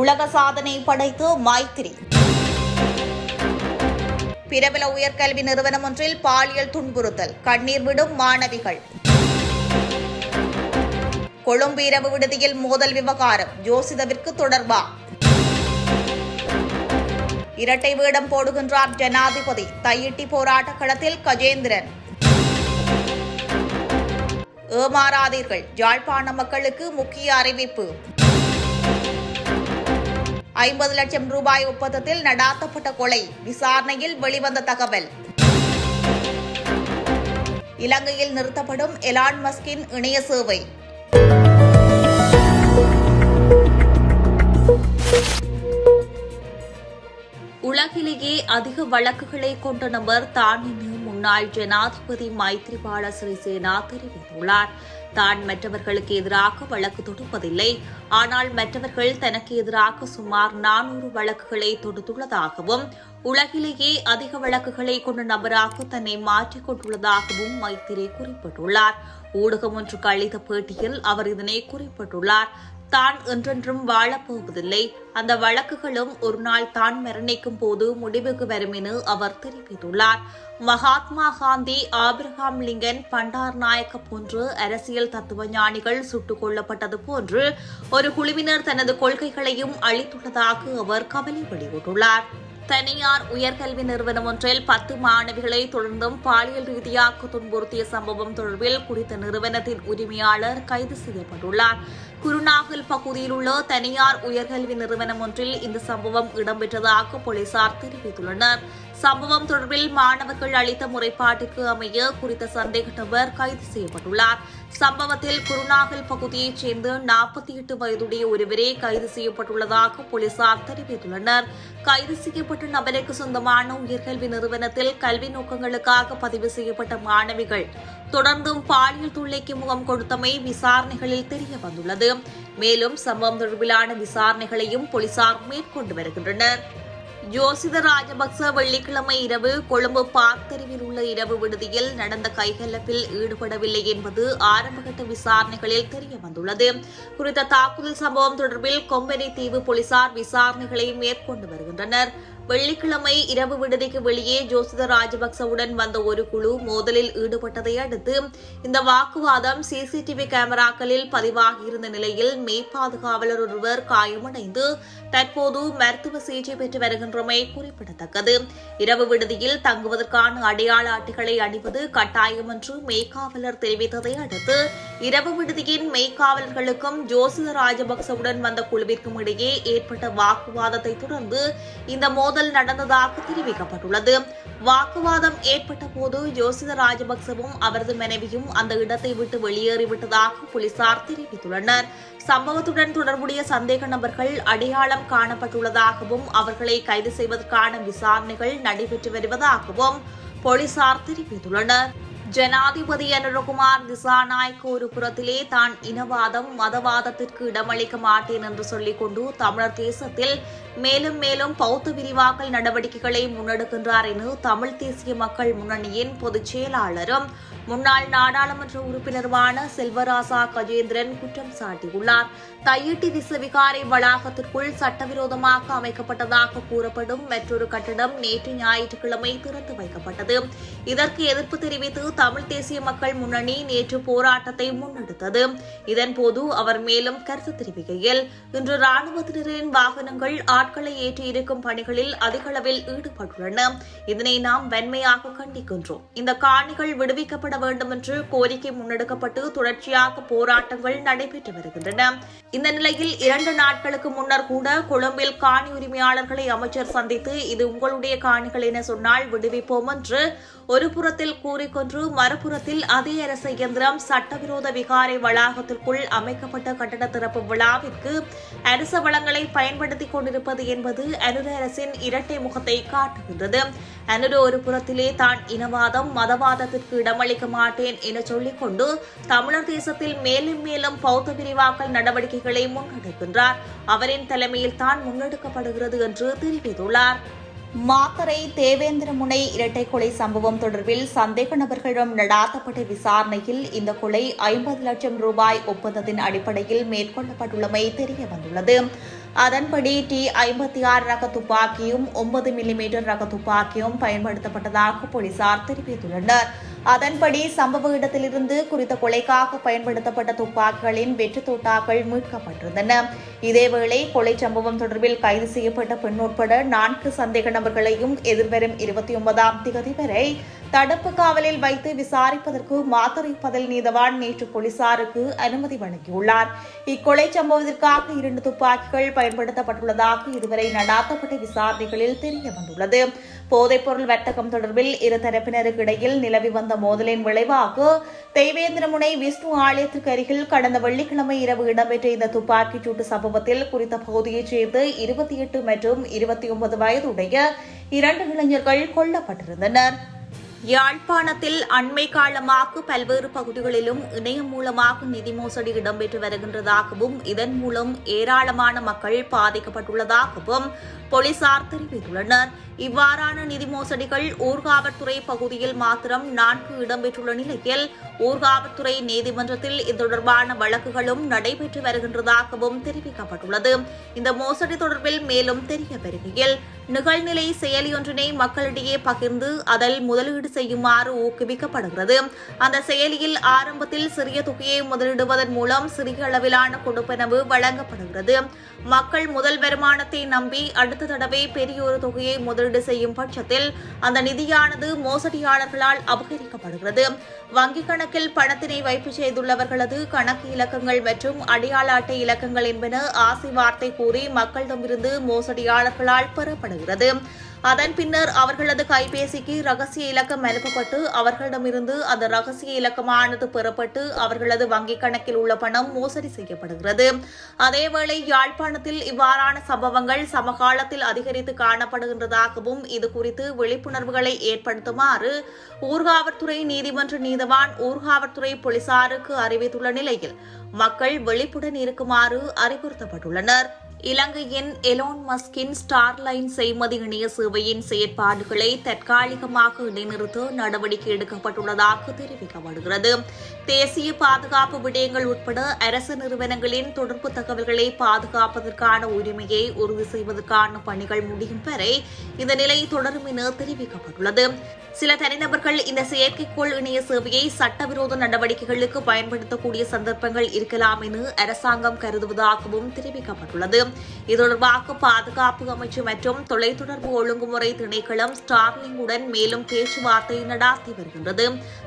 உலக சாதனை படைத்து மைத்திரி. பிரபல உயர்கல்வி நிறுவனம் ஒன்றில் பாலியல் துன்புறுத்தல் கண்ணீர் விடும் மாணவிகள். கொழும்பு இரவு விடுதியில் மோதல் விவகாரம் ஜோசிதவிற்கு தொடர்பா? இரட்டை வேடம் போடுகின்றார் ஜனாதிபதி தையிட்டி போராட்ட களத்தில் கஜேந்திரன். ஏமாறாதீர்கள் யாழ்ப்பாண மக்களுக்கு முக்கிய அறிவிப்பு. ஐம்பது லட்சம் ரூபாய் ஒப்பந்தத்தில் நடாத்தப்பட்ட கொலை. விசாரணையில் வெளிவந்த தகவல். இலங்கையில் நிறுத்தப்படும் எலான் மஸ்கின் இணைய சேவை. உலகிலேயே அதிக வழக்குகளை கொண்ட நபர் தான் என முன்னாள் ஜனாதிபதி மைத்ரிபால சிறிசேனா தெரிவித்துள்ளார். தான் மற்றவர்களுக்கு எதிராக வழக்கு தொடுப்பதில்லை. ஆனால் மற்றவர்கள் தனக்கு எதிராக சுமார் நானூறு வழக்குகளை தொடுத்துள்ளதாகவும் உலகிலேயே அதிக வழக்குகளை கொண்ட நபராக தன்னை மாற்றிக் கொண்டுள்ளதாகவும் மைத்திரி குறிப்பிட்டுள்ளார். ஊடகம் ஒன்றுக்கு அளித்த பேட்டியில் அவர் இதனை குறிப்பிட்டுள்ளார். தான் என்றென்றும் வாழப்போவதில்லை. அந்த வழக்குகளும் ஒரு நாள் தான் மரணிக்கும் போது முடிவுக்கு வரும் என அவர் தெரிவித்துள்ளார். Mahatma Gandhi Abraham Lincoln Bandaranaike போன்று அரசியல் தத்துவ ஞானிகள் சுட்டுக் கொல்லப்பட்டது போன்று ஒரு குழுவினர் தனது கொள்கைகளையும் அளித்துள்ளதாக அவர் கவலை வெளியிட்டுள்ளார். தனியார் உயர்கல்வி நிறுவனம் ஒன்றில் பத்து மாணவிகளை தொடர்ந்தும் பாலியல் ரீதியாக துன்புறுத்திய சம்பவம் தொடர்பில் குறித்த நிறுவனத்தின் உரிமையாளர் கைது செய்யப்பட்டுள்ளார். குருநாகல் பகுதியில் உள்ள தனியார் உயர்கல்வி நிறுவனம் ஒன்றில் இந்த சம்பவம் இடம்பெற்றதாக போலீசார் தெரிவித்துள்ளனர். சம்பவம் தொடர்பில் மாணவர்கள் அளித்த முறைப்பாட்டுக்கு அமைய குறித்த சந்தேக நபர் கைது செய்யப்பட்டுள்ளார். சம்பவத்தில் குருநாகல் பகுதியைச் சேர்ந்த நாற்பத்தி எட்டு வயதுடைய ஒருவரே கைது செய்யப்பட்டுள்ளதாக போலீசார் தெரிவித்துள்ளனர். கைது செய்யப்பட்ட நபருக்கு சொந்தமான உயர்கல்வி நிறுவனத்தில் கல்வி நோக்கங்களுக்காக பதிவு செய்யப்பட்ட மாணவிகள் தொடர்ந்தும் பாலியல் தொல்லைக்கு முகம் கொடுத்தமை விசாரணைகளில் தெரிய வந்துள்ளது மேலும் சம்பவம் தொடர்பிலான விசாரணைகளையும் போலீசார் மேற்கொண்டு வருகின்றனர். ஜோசித ராஜபக்ச வெள்ளிக்கிழமை இரவு கொழும்பு பார்க் தெருவில் உள்ள இரவு விடுதியில் நடந்த கைகலப்பில் ஈடுபடவில்லை என்பது ஆரம்பகட்ட விசாரணைகளில் தெரிய வந்துள்ளது குறித்த தாக்குதல் சம்பவம் தொடர்பில் கொம்பனை தீவு போலீசார் விசாரணைகளை மேற்கொண்டு வருகின்றனர். வெள்ளிக்கிழமை இரவு விடுதிக்கு வெளியே ஜோசித ராஜபக்சவுடன் வந்த ஒரு குழு மோதலில் ஈடுபட்டதை அடுத்து இந்த வாக்குவாதம் சிசிடிவி கேமராக்களில் பதிவாகியிருந்த நிலையில் மேற்பாதுகாவலர் ஒருவர் காயமடைந்து தற்போது மருத்துவ சிகிச்சை பெற்று வருகின்றமை குறிப்பிடத்தக்கது. இரவு விடுதியில் தங்குவதற்கான அடையாள அட்டைகளை அணிவது கட்டாயம் என்று மேற்காவலர் தெரிவித்ததை அடுத்து இரவு விடுதியின் மெய்காவலர்களுக்கும் ஜோசித ராஜபக்சவுடன் வந்த குழுவிற்கும் இடையே ஏற்பட்ட வாக்குவாதத்தை தொடர்ந்து இந்த மோதல் நடந்ததாக தெரிவிக்கப்பட்டுள்ளது. வாக்குவாதம் ஏற்பட்ட போது ஜோசித ராஜபக்சவும் அவரது மனைவியும் அந்த இடத்தை விட்டு வெளியேறிவிட்டதாக போலீசார் தெரிவித்துள்ளனர். சம்பவத்துடன் தொடர்புடைய சந்தேக நபர்கள் அடையாளம் காணப்பட்டுள்ளதாகவும் அவர்களை கைது செய்வதற்கான விசாரணைகள் நடைபெற்று வருவதாகவும் போலீசார் தெரிவித்துள்ளனர். ஜனாதிபதி அனுரகுமார் திசாநாயக் ஒரு புறத்திலே தான் இனவாதம் மதவாதத்திற்கு இடமளிக்க மாட்டேன் என்று சொல்லிக் கொண்டு தமிழர் தேசத்தில் மேலும் மேலும் பௌத்த விரிவாக்கல் நடவடிக்கைகளை முன்னெடுக்கின்றார் என தமிழ் தேசிய மக்கள் முன்னணியின் பொதுச் செயலாளரும் முன்னாள் நாடாளுமன்ற உறுப்பினருமான செல்வராசா கஜேந்திரன் குற்றம் சாட்டியுள்ளார். தையிட்டி திசவிகாரை வளாகத்திற்குள் சட்டவிரோதமாக அமைக்கப்பட்டதாக கூறப்படும் மற்றொரு கட்டடம் நேற்று ஞாயிற்றுக்கிழமை திறந்து வைக்கப்பட்டது. இதற்கு எதிர்ப்பு தெரிவித்து தமிழ் தேசிய மக்கள் முன்னணி நேற்று போராட்டத்தை முன்னெடுத்தது. இதன்போது அவர் மேலும் கருத்து தெரிவிக்கையில் இன்று ராணுவத்தினரின் வாகனங்கள் ஆட்களை ஏற்றி இருக்கும் பணிகளில் அதிகளவில் ஈடுபட்டுள்ளன. இதனை நாம் வன்மையாக கண்டிக்கின்றோம். இந்த காணிகள் விடுவிக்கப்பட வேண்டும் என்று கோரிக்கை முன்னெடுக்கப்பட்டு தொடர்ச்சியாக போராட்டங்கள் நடைபெற்று வருகின்றன. இந்த நிலையில் இரண்டு நாட்களுக்கு முன்னர் கூட கொழும்பில் காணி உரிமையாளர்களை அமைச்சர் சந்தித்து இது உங்களுடைய காணிகள் என சொன்னால் விடுவிப்போம் என்று ஒரு புறத்தில் கூறிக்கொன்று மறுபுறத்தில் அதே அரசு இயந்திரம் சட்டவிரோத விகாரை வளாகத்திற்குள் அமைக்கப்பட்ட கட்டட திறப்பு விழாவிற்கு அரச வளங்களை பயன்படுத்திக் கொண்டிருப்பது என்பது அனுர அரசின் இரட்டை முகத்தை காட்டுகின்றது. அனுர ஒரு புறத்திலே தான் இனவாதம் மதவாதத்திற்கு இடமளிக்க மாட்டேன் என சொல்லிக்கொண்டு தமிழர் தேசத்தில் மேலும் மேலும் பௌத்த விரிவாக்கல் நடவடிக்கைகளை முன்னெடுக்கின்றார். அவரின் தலைமையில் தான் முன்னெடுக்கப்படுகிறது என்று தெரிவித்துள்ளார். மாத்தரை தேவேந்திர முனை இரட்டை கொலை சம்பவம் தொடர்பில் சந்தேக நபர்களிடம் நடாத்தப்பட்ட விசாரணையில் இந்த கொலை ஐம்பது லட்சம் ரூபாய் ஒப்பந்தத்தின் அடிப்படையில் மேற்கொள்ளப்பட்டுள்ளமை தெரிய வந்துள்ளது அதன்படி டி ஐம்பத்தி ஆறு ரக துப்பாக்கியும் ஒன்பது மில்லிமீட்டர் ரக துப்பாக்கியும் பயன்படுத்தப்பட்டதாக போலீசார் தெரிவித்துள்ளனர். அதன்படி சம்பவ இடத்திலிருந்து குறித்த கொலைக்காக பயன்படுத்தப்பட்ட துப்பாக்கிகளின் வெற்று தோட்டாக்கள் மீட்கப்பட்டிருந்தன. இதேவேளை கொலை சம்பவம் தொடர்பில் கைது செய்யப்பட்ட பெண் உட்பட நான்கு சந்தேக நபர்களையும் எதிர்வரும் இருபத்தி ஒன்பதாம் தேதி வரை தடுப்பு காவலில் வைத்து விசாரிப்பதற்கு மாத்தறை பதில் நீதவான் நேற்று போலீசாருக்கு அனுமதி வழங்கியுள்ளார். இக்கொலை சம்பவத்திற்காக இரண்டு துப்பாக்கிகள் பயன்படுத்தப்பட்டுள்ளதாக இதுவரை நடாத்தப்பட்ட விசாரணைகளில் தெரிய வந்துள்ளது போதைப்பொருள் வர்த்தகம் தொடர்பில் இரு தரப்பினருக்கு இடையில் நிலவி வந்த மோதலின் விளைவாக தெய்வேந்திரமுனை விஷ்ணு ஆலயத்திற்கு அருகில் கடந்த வெள்ளிக்கிழமை இரவு இடம்பெற்ற இந்த துப்பாக்கிச் சூட்டு சம்பவத்தில் குறித்த பகுதியைச் சேர்ந்த இருபத்தி எட்டு மற்றும் இருபத்தி ஒன்பது வயதுடைய இரண்டு இளைஞர்கள் கொல்லப்பட்டிருந்தனர். யாழ்ப்பாணத்தில் அண்மை காலமாக பல்வேறு பகுதிகளிலும் இணையம் மூலமாக நிதி மோசடி இடம்பெற்று வருகின்றதாகவும் இதன் மூலம் ஏராளமான மக்கள் பாதிக்கப்பட்டுள்ளதாகவும் போலீசார் தெரிவித்துள்ளனர். இவ்வாறான நிதி மோசடிகள் ஊர்காவற்துறை பகுதியில் மாத்திரம் நான்கு இடம்பெற்றுள்ள நிலையில் ஊர்காவற்துறை நீதிமன்றத்தில் இது தொடர்பான வழக்குகளும் நடைபெற்று வருகின்றதாகவும் தெரிவிக்கப்பட்டுள்ளது. இந்த மோசடி தொடர்பில் மேலும் தெரிய வருகையில் நிகழ்நிலை செயலியொன்றினை மக்களிடையே பகிர்ந்து அதில் முதலீடு செய்யுமாறு ஊக்குவிக்கப்படுகிறது. அந்த செயலியில் ஆரம்பத்தில் சிறிய தொகையை முதலிடுவதன் மூலம் சிறிய அளவிலான கொடுப்பனவு வழங்கப்படுகிறது. மக்கள் முதல் வருமானத்தை நம்பி அடுத்த தடவை பெரியொரு தொகையை முதலீடு செய்யும் பட்சத்தில் அந்த நிதியானது மோசடியாளர்களால் அபகரிக்கப்படுகிறது. வங்கிக் கணக்கில் பணத்தினை வைப்பு செய்துள்ளவர்களது கணக்கு இலக்கங்கள் மற்றும் அடையாள அட்டை இலக்கங்கள் என்பன ஆசை வார்த்தை கூறி மக்களிடமிருந்து மோசடியாளர்களால் பெறப்படுகிறது. அதன் பின்னர் அவர்களது கைபேசிக்கு ரகசிய இலக்கம் அனுப்பப்பட்டு அவர்களிடமிருந்து அந்த ரகசிய இலக்கமானது பெறப்பட்டு அவர்களது வங்கிக் கணக்கில் உள்ள பணம் மோசடி செய்யப்படுகிறது. அதேவேளை யாழ்ப்பாணத்தில் இவ்வாறான சம்பவங்கள் சமகாலத்தில் அதிகரித்து காணப்படுகின்றதாகவும் இது குறித்து விழிப்புணர்வுகளை ஏற்படுத்துமாறு ஊர்காவற்துறை நீதிமன்ற நீதவான் ஊர்காவற்துறை போலீசாருக்கு அறிவித்துள்ள நிலையில் மக்கள் விழிப்புடன் இருக்குமாறு அறிவுறுத்தப்பட்டுள்ளனர். இலங்கையின் எலோன் மஸ்கின் ஸ்டார்லைன் செய்மதி இணைய சேவையின் செயற்பாடுகளை தற்காலிகமாக இடைநிறுத்த நடவடிக்கை எடுக்கப்பட்டுள்ளதாக தெரிவிக்கப்படுகிறது. தேசிய பாதுகாப்பு விடயங்கள் உட்பட அரசு நிறுவனங்களின் தொடர்பு தகவல்களை பாதுகாப்பதற்கான உரிமையை உறுதி செய்வதற்கான பணிகள் முடியும் வரை இந்த நிலை தொடரும் என தெரிவிக்கப்பட்டுள்ளது. சில தனிநபர்கள் இந்த செயற்கைக்கோள் இணைய சேவையை சட்டவிரோத நடவடிக்கைகளுக்கு பயன்படுத்தக்கூடிய சந்தர்ப்பங்கள் இருக்கலாம் என அரசாங்கம் கருதுவதாகவும் தெரிவிக்கப்பட்டுள்ளது. இது தொடர்பாக பாதுகாப்பு அமைச்சு மற்றும் தொலைத்தொடர்பு ஒழுங்குமுறை திணைக்களம் ஸ்டார்லிங் உடன் மேலும் பேச்சுவார்த்தை நடாத்தி வருகின்றது.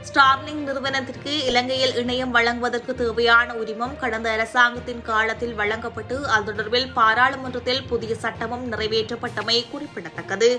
ஸ்டார்லிங் நிறுவனத்திற்கு இலங்கையில் இணையம் வழங்குவதற்கு தேவையான உரிமம் கடந்த அரசாங்கத்தின் காலத்தில் வழங்கப்பட்டு அது தொடர்பில் பாராளுமன்றத்தில் புதிய சட்டமும் நிறைவேற்றப்பட்டமை குறிப்பிடத்தக்கது.